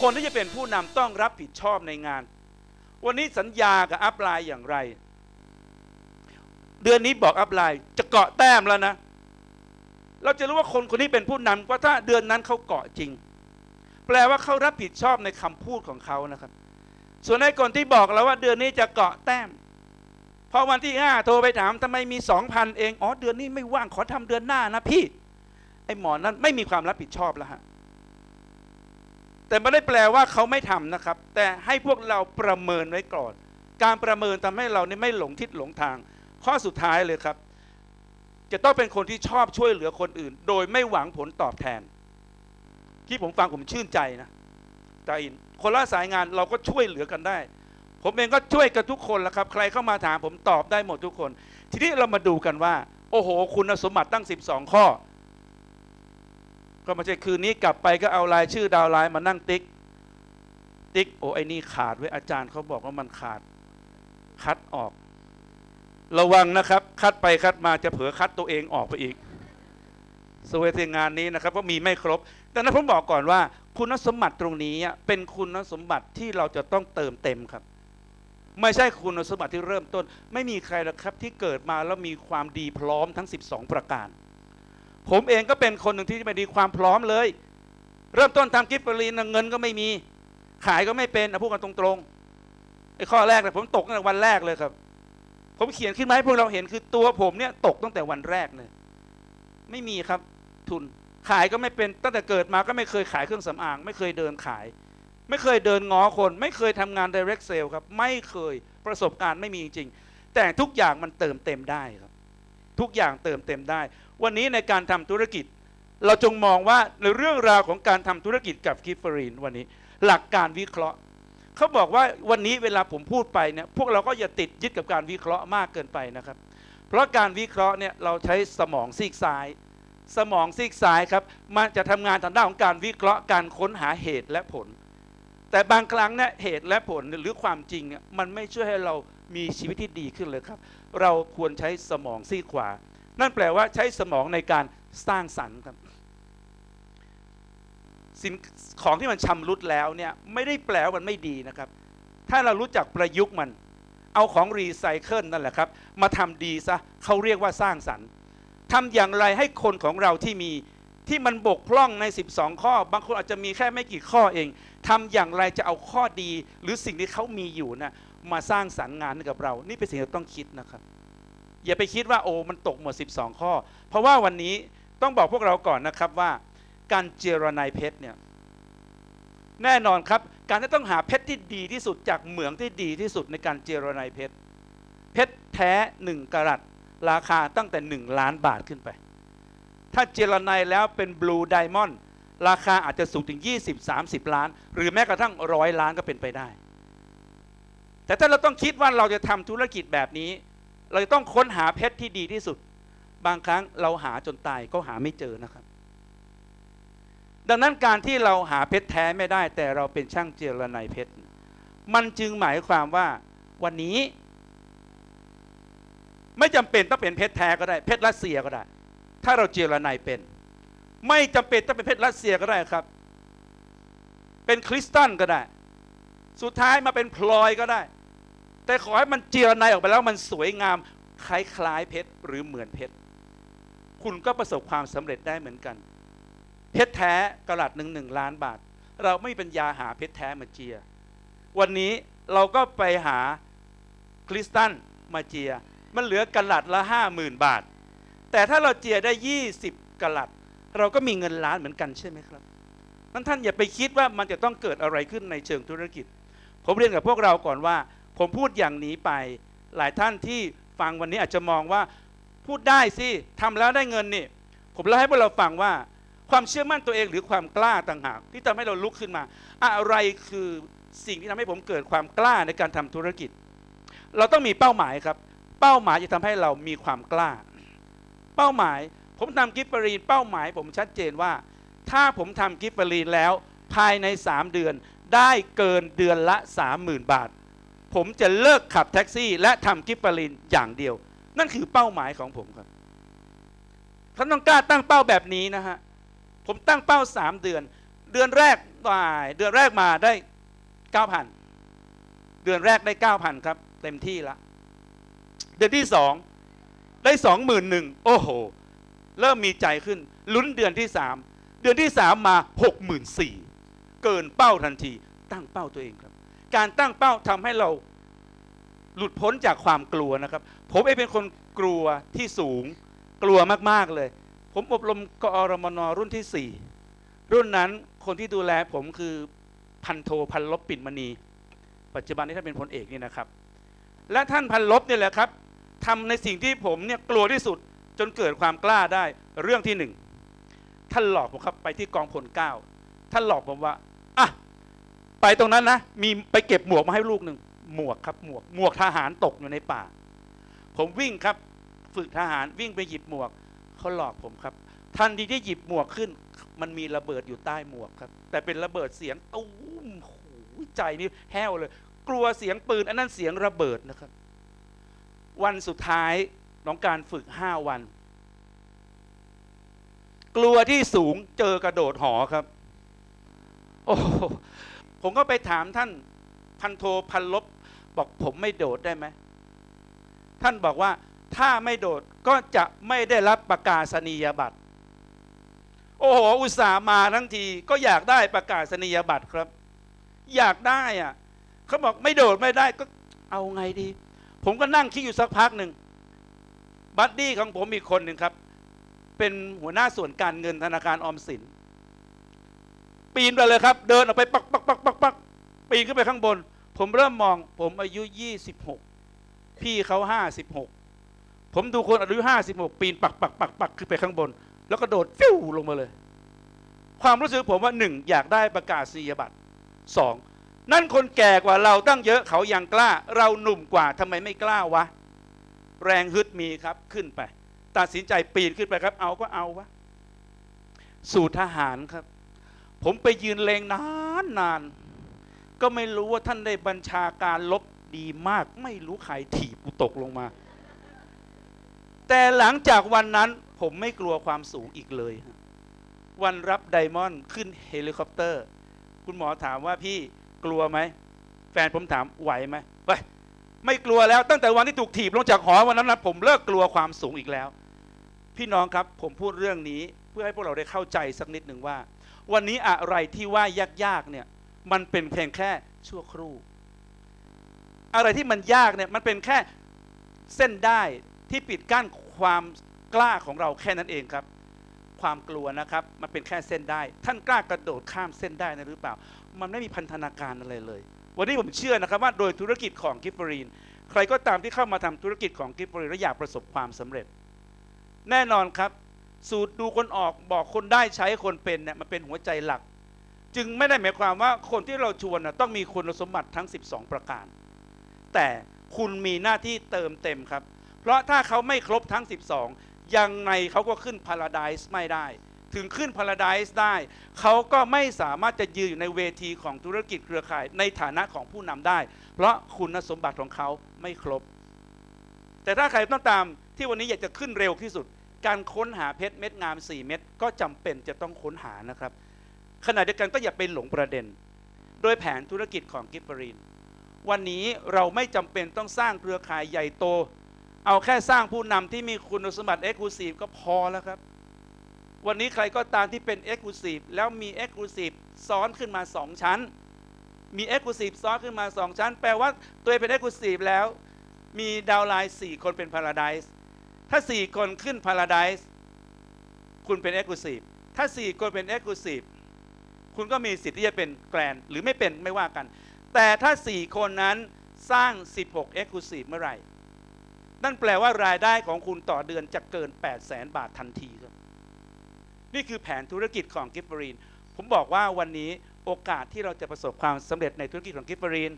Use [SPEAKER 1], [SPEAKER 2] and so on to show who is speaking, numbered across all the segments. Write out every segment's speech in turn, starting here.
[SPEAKER 1] คนที่จะเป็นผู้นำต้องรับผิดชอบในงาน วันนี้สัญญากับอัพไลน์อย่างไร เดือนนี้บอกอัพไลน์จะเกาะแต้มแล้วนะ เราจะรู้ว่าคนคนนี้เป็นผู้นำว่าถ้าเดือนนั้นเขาเกาะจริง แปลว่าเขารับผิดชอบในคำพูดของเขานะครับ ส่วนในคนที่บอกเราว่าเดือนนี้จะเกาะแต้มพอวันที่ห้าโทรไปถามทำไมมีสองพันเอง อ๋อเดือนนี้ไม่ว่างขอทำเดือนหน้านะพี่ ไอ้หมอนั้นไม่มีความรับผิดชอบแล้วฮะ แต่ไม่ได้แปลว่าเขาไม่ทำนะครับ แต่ให้พวกเราประเมินไว้ก่อน การประเมินทำให้เราเนี่ยไม่หลงทิศหลงทาง ข้อสุดท้ายเลยครับ จะต้องเป็นคนที่ชอบช่วยเหลือคนอื่น โดยไม่หวังผลตอบแทน ที่ผมฟังผมชื่นใจนะตาอินคนละสายงานเราก็ช่วยเหลือกันได้ ผมเองก็ช่วยกันทุกคนแหละครับ ใครเข้ามาถามผมตอบได้หมดทุกคน ทีนี้เรามาดูกันว่า โอ้โห คุณสมบัติตั้ง 12 ข้อ ก็ไม่ใช่คืนนี้กลับไปก็เอารายชื่อดาวไลน์มานั่งติ๊ก ติ๊กโอ้ไอ้นี่ขาดไว้อาจารย์เขาบอกว่ามันขาด คัดออก ระวังนะครับ คัดไปคัดมาจะเผลอคัดตัวเองออกไปอีกสวยทีงานนี้นะครับว่ามีไม่ครบ แต่นั้นผมบอกก่อนว่า คุณสมบัติตรงนี้เป็นคุณสมบัติที่เราจะต้องเติมเต็มครับ ไม่ใช่คุณสมบัติที่เริ่มต้น ไม่มีใครหรอกครับที่เกิดมาแล้วมีความดีพร้อมทั้ง 12 ประการ ผมเองก็เป็นคนหนึ่งที่ไม่ดีความพร้อมเลย เริ่มต้นทำกิฟต์ฟรีนเงินก็ไม่มี ขายก็ไม่เป็นนะพูดกันตรงๆไอ้ข้อแรกเลยผมตกตั้งแต่วันแรกเลยครับ ผมเขียนขึ้นมาให้พวกเราเห็นคือตัวผมเนี่ยตกตั้งแต่วันแรกเลยไม่มีครับทุนขายก็ไม่เป็นตั้งแต่เกิดมาก็ไม่เคยขายเครื่องสำอาง ไม่เคยเดินขาย ไม่เคยเดินง้อคน ไม่เคยทำงาน direct sale ครับ ไม่เคยประสบการณ์ไม่มีจริงๆแต่ทุกอย่างมันเติมเต็มได้ครับ ทุกอย่างเติมเต็มได้ วันนี้ในการทำธุรกิจ เราจงมองว่าในเรื่องราวของการทำธุรกิจกับกิฟฟอรีนวันนี้ หลักการวิเคราะห์เขาบอกว่าวันนี้เวลาผมพูดไปเนี่ยพวกเราก็อย่าติดยึดกับการวิเคราะห์มากเกินไปนะครับ เพราะการวิเคราะห์เนี่ยเราใช้สมองซีกซ้าย สมองซีกซ้ายครับมันจะทำงานทางด้านของการวิเคราะห์การค้นหาเหตุและผล แต่บางครั้งเนี่ยเหตุและผลหรือความจริงเนี่ยมันไม่ช่วยให้เรามีชีวิตที่ดีขึ้นเลยครับ เราควรใช้สมองซีกขวา นั่นแปลว่าใช้สมองในการสร้างสรรค์ครับสินของที่มันชำรุดแล้วเนี่ยไม่ได้แปลว่ามันไม่ดีนะครับ ถ้าเรารู้จักประยุกต์มัน เอาของรีไซเคิลนั่นแหละครับ มาทำดีซะเขาเรียกว่าสร้างสรรค์ทำอย่างไรให้คนของเราที่มีที่มันบกพร่องใน 12 ข้อ บางคนอาจจะมีแค่ไม่กี่ข้อเองทำอย่างไรจะเอาข้อดี หรือสิ่งที่เขามีอยู่นะ มาสร้างสรรค์งานให้กับเรา นี่เป็นสิ่งที่ต้องคิดนะครับ อย่าไปคิดว่าโอ้มันตกหมด 12 ข้อ เพราะว่าวันนี้ต้องบอกพวกเราก่อนนะครับว่า การเจรนายเพชรเนี่ยแน่นอนครับ การที่ต้องหาเพชรที่ดีที่สุดจากเหมืองที่ดีที่สุดในการเจรนายเพชรเพชรแท้หนึ่งกรัตราคาตั้งแต่ 1 ล้านบาทขึ้นไป ถ้าเจรนายแล้วเป็นบลูไดมอนด์ราคาอาจจะสูงถึง 20-30 ล้าน หรือแม้กระทั่งร้อยล้านก็เป็นไปได้ แต่ถ้าเราต้องคิดว่าเราจะทำธุรกิจแบบนี้ เราจะต้องค้นหาเพชรที่ดีที่สุด บางครั้งเราหาจนตายก็หาไม่เจอนะครับ ดังนั้นการที่เราหาเพชรแท้ไม่ได้ แต่เราเป็นช่างเจรไนเพชร มันจึงหมายความว่าวันนี้ ไม่จำเป็นต้องเป็นเพชรแท้ก็ได้ เพชรรัสเซียก็ได้ ถ้าเราเจรไนเป็น ไม่จำเป็นต้องเป็นเพชรรัสเซียก็ได้ครับ เป็นคริสตัลก็ได้ สุดท้ายมาเป็นพลอยก็ได้ แต่ขอให้มันเจียรไนออกไปแล้วมันสวยงามคล้ายๆเพชรหรือเหมือนเพชรคุณก็ประสบความสำเร็จได้เหมือนกัน เพชรแท้กระลัดหนึ่งหนึ่งล้านบาท เราไม่มีปัญญาหาเพชรแท้มาเจีย วันนี้เราก็ไปหาคริสตัลมาเจีย มันเหลือกระลัดละห้าหมื่นบาท แต่ถ้าเราเจียได้ยี่สิบกระลัด เราก็มีเงินล้านเหมือนกันใช่ไหมครับนั้นท่านอย่าไปคิดว่ามันจะต้องเกิดอะไรขึ้นในเชิงธุรกิจ ผมเรียนกับพวกเราก่อนว่า ผมพูดอย่างนี้ไป หลายท่านที่ฟังวันนี้อาจจะมองว่าพูดได้สิทำแล้วได้เงินนี่ ผมเล่าให้พวกเราฟังว่า ความเชื่อมั่นตัวเองหรือความกล้าต่างหาก ที่ทำให้เราลุกขึ้นมา อะไรคือสิ่งที่ทำให้ผมเกิดความกล้าในการทำธุรกิจ เราต้องมีเป้าหมายครับ เป้าหมายจะทำให้เรามีความกล้า เป้าหมาย ผมทำกิฟต์ฟรีน เป้าหมาย ผมชัดเจนว่า ถ้าผมทำกิฟต์ฟรีนแล้ว ภายใน 3 เดือนได้เกินเดือนละ 30,000 บาท ผมจะเลิกขับแท็กซี่ และทำกิฟต์ฟรีนอย่างเดียว นั่นคือเป้าหมายของผมครับท่านต้องกล้าตั้งเป้าแบบนี้นะฮะผมตั้งเป้า3เดือน เดือนแรกบ่ายเดือนแรกมาได้เก้าพันเดือนแรกได้เก้าพันครับ เต็มที่ละ เดือนที่สองได้สองหมื่นหนึ่งโอ้โห เริ่มมีใจขึ้น ลุ้นเดือนที่สามเดือนที่สามมาหกหมื่นสี่เกินเป้าทันที ตั้งเป้าตัวเองครับ การตั้งเป้าทำให้เราหลุดพ้นจากความกลัวนะครับ ผมเองเป็นคนกลัวที่สูงกลัวมากๆเลย ผมอบรมกอรมนรุ่นที่สี่รุ่นนั้นคนที่ดูแลผมคือพันโทพันลบปิ่นมณี ปัจจุบันนี้ท่านเป็นพลเอกนี่นะครับ และท่านพันลบเนี่ยแหละครับทำในสิ่งที่ผมเนี่ยกลัวที่สุดจนเกิดความกล้าได้เรื่องที่หนึ่งท่านหลอกผมครับไปที่กองพลเก้าท่านหลอกผมว่า ไปตรงนั้นนะมีไปเก็บหมวกมาให้ลูกหนึ่งหมวกครับหมวกหมวกทหารตกอยู่ในป่า ผมวิ่งครับ ฝึกทหารวิ่งไปหยิบหมวกเขาหลอกผมครับ ทันทีที่หยิบหมวกขึ้น มันมีระเบิดอยู่ใต้หมวกครับ แต่เป็นระเบิดเสียงตุ้มโอ้โหใจนี่แห้วเลย กลัวเสียงปืนอันนั้นเสียงระเบิดนะครับ วันสุดท้ายของการฝึกห้าวัน กลัวที่สูงเจอกระโดดหอครับ โอ้ ผมก็ไปถามท่านพันโทพันลบบอกผมไม่โดดได้ไหม ท่านบอกว่าถ้าไม่โดดก็จะไม่ได้รับประกาศนียบัตร โอ้โห อุตส่าห์มาทั้งทีก็อยากได้ประกาศนียบัตรครับ อยากได้อะเขาบอกไม่โดดไม่ได้ก็เอาไงดี ผมก็นั่งคิดอยู่สักพักหนึ่งบัดดี้ของผมอีกคนหนึ่งครับ เป็นหัวหน้าส่วนการเงินธนาคารออมสิน ปีนไปเลยครับ เดินออกไปปักปักปักปักปักปีนขึ้นไปข้างบน ผมเริ่มมอง ผมอายุยี่สิบหกพี่เขาห้าสิบหกผมดูคนอายุห้าสิบหกปีนปักปักปักปักขึ้นไปข้างบน แล้วก็โดดฟิวลงมาเลย ความรู้สึกผมว่าหนึ่งอยากได้ประกาศนียบัตรสองนั่นคนแก่กว่าเราตั้งเยอะเขายังกล้า เราหนุ่มกว่าทำไมไม่กล้าวะ แรงฮึดมีครับขึ้นไป ตัดสินใจปีนขึ้นไปครับ เอาก็เอาวะ สู่ทหารครับ ผมไปยืนเลงนานนาน ก็ไม่รู้ว่าท่านได้บัญชาการลบดีมาก ไม่รู้ใครถีบกูตกลงมา แต่หลังจากวันนั้นผมไม่กลัวความสูงอีกเลย วันรับไดมอนด์ขึ้นเฮลิคอปเตอร์ คุณหมอถามว่าพี่กลัวไหม แฟนผมถามไหวไหมเฮ้ยไม่กลัวแล้วตั้งแต่วันที่ถูกถีบลงจากหอวันนั้นนะผมเลิกกลัวความสูงอีกแล้ว พี่น้องครับผมพูดเรื่องนี้เพื่อให้พวกเราได้เข้าใจสักนิดหนึ่งว่า วันนี้อะไรที่ว่ายากๆเนี่ยมันเป็นเพียงแค่ชั่วครู่ อะไรที่มันยากเนี่ยมันเป็นแค่เส้นได้ที่ปิดกั้นความกล้าของเราแค่นั้นเองครับ ความกลัวนะครับ มันเป็นแค่เส้นได้ ท่านกล้ากระโดดข้ามเส้นได้นะหรือเปล่า มันไม่มีพันธนาการอะไรเลย วันนี้ผมเชื่อนะครับว่าโดยธุรกิจของกิฟฟรีน ใครก็ตามที่เข้ามาทำธุรกิจของกิฟฟรีนและอยากประสบความสำเร็จ แน่นอนครับ สูตรดูคนออกบอกคนได้ใช้คนเป็นเนี่ยมันเป็นหัวใจหลัก จึงไม่ได้หมายความว่าคนที่เราชวนต้องมีคุณสมบัติทั้ง 12 ประการ แต่คุณมีหน้าที่เติมเต็มครับ เพราะถ้าเขาไม่ครบทั้ง 12 ยังไงเขาก็ขึ้นพาราไดซ์ไม่ได้ ถึงขึ้นพาราไดซ์ได้ เขาก็ไม่สามารถจะยืนอยู่ในเวทีของธุรกิจเครือข่ายในฐานะของผู้นำได้ เพราะคุณสมบัติของเขาไม่ครบ แต่ถ้าใครต้องตามที่วันนี้อยากจะขึ้นเร็วที่สุด การค้นหาเพชรเม็ดงาม 4 เม็ดก็จำเป็นจะต้องค้นหานะครับ ขณะเดียวกันก็อย่าไปหลงประเด็น โดยแผนธุรกิจของกิฟฟรีน วันนี้เราไม่จำเป็นต้องสร้างเครือข่ายใหญ่โต เอาแค่สร้างผู้นำที่มีคุณสมบัติเอ็กซ์คลูซีฟก็พอแล้วครับ วันนี้ใครก็ตามที่เป็นเอ็กซ์คลูซีฟแล้วมีเอ็กซ์คลูซีฟซ้อนขึ้นมา 2 ชั้น มีเอ็กซ์คลูซีฟซ้อนขึ้นมา 2 ชั้น แปลว่าตัวเองเป็นเอ็กซ์คลูซีฟแล้ว มีดาวไลน์4คนเป็นพาราไดซ์ ถ้า 4 คนขึ้นพาราไดซ์คุณเป็นเอ็กซ์คลูซีฟถ้า 4 คนเป็นเอ็กซ์คลูซีฟคุณก็มีสิทธิ์ที่จะเป็นแกรนหรือไม่เป็นไม่ว่ากัน แต่ถ้า 4 คนนั้นสร้าง 16 Exclusive เมื่อไหร่ นั่นแปลว่ารายได้ของคุณต่อเดือนจะเกิน 8 0 0แสนบาททันทีครับ นี่คือแผนธุรกิจของกิฟฟรีน ผมบอกว่าวันนี้โอกาสที่เราจะประสบความสำเร็จในธุรกิจของกิฟฟรีน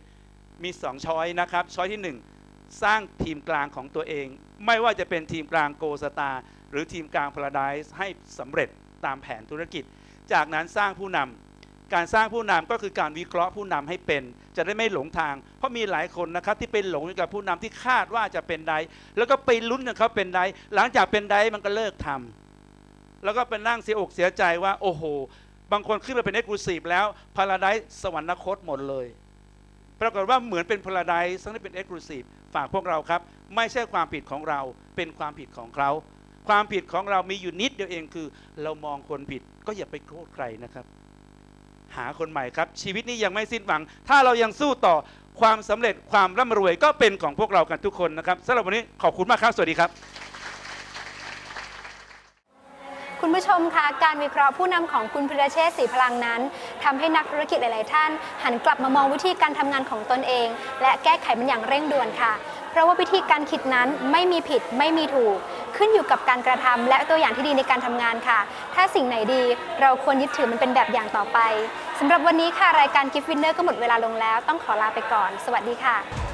[SPEAKER 1] มี 2 ช้อยนะครับ ช้อยที่ 1 สร้างทีมกลางของตัวเอง ไม่ว่าจะเป็นทีมกลางโกสตาหรือทีมกลางพาราไดซ์ให้สำเร็จตามแผนธุรกิจ จากนั้นสร้างผู้นำการสร้างผู้นำก็คือการวิเคราะห์ผู้นำให้เป็น จะได้ไม่หลงทาง เพราะมีหลายคนนะครับที่เป็นหลงกับผู้นำที่คาดว่าจะเป็นไดแล้วก็ไปลุ้นกับเขาเป็นไดหลังจากเป็นไดมันก็เลิกทำแล้วก็เป็นนั่งเสียอกเสียใจว่าโอ้โหบางคนขึ้นมาเป็นเอ็กซ์คลูซีฟแล้วพาราไดซ์สวรรคตหมดเลย ปรากฏว่าเหมือนเป็นพาราไดซ์ทั้งที่เป็นเอ็กซ์คลูซีฟ ฝากพวกเราครับ ไม่ใช่ความผิดของเราเป็นความผิดของเขา ความผิดของเรามีอยู่นิดเดียวเองคือ เรามองคนผิดก็อย่าไปโทษใครนะครับ หาคนใหม่ครับ ชีวิตนี้ยังไม่สิ้นหวัง ถ้าเรายังสู้ต่อความสำเร็จความร่ำรวยก็เป็นของพวกเรากันทุกคนนะครับสำหรับวันนี้ขอบคุณมากครับสวัสดีครับ
[SPEAKER 2] คุณผู้ชมคะการวิเคราะห์ผู้นำของคุณพิรเชษฐ์ศรีพลังนั้นทำให้นักธุรกิจหลาย ๆ ท่าน หันกลับมามองวิธีการทำงานของตนเอง และแก้ไขมันอย่างเร่งด่วนค่ะ เพราะว่าวิธีการคิดนั้นไม่มีผิดไม่มีถูก ขึ้นอยู่กับการกระทำและตัวอย่างที่ดีในการทำงานค่ะ ถ้าสิ่งไหนดีเราควรยึดถือมันเป็นแบบอย่างต่อไปสำหรับวันนี้ค่ะรายการกิฟต์วินเนอร์ก็หมดเวลาลงแล้ว ต้องขอลาไปก่อน สวัสดีค่ะ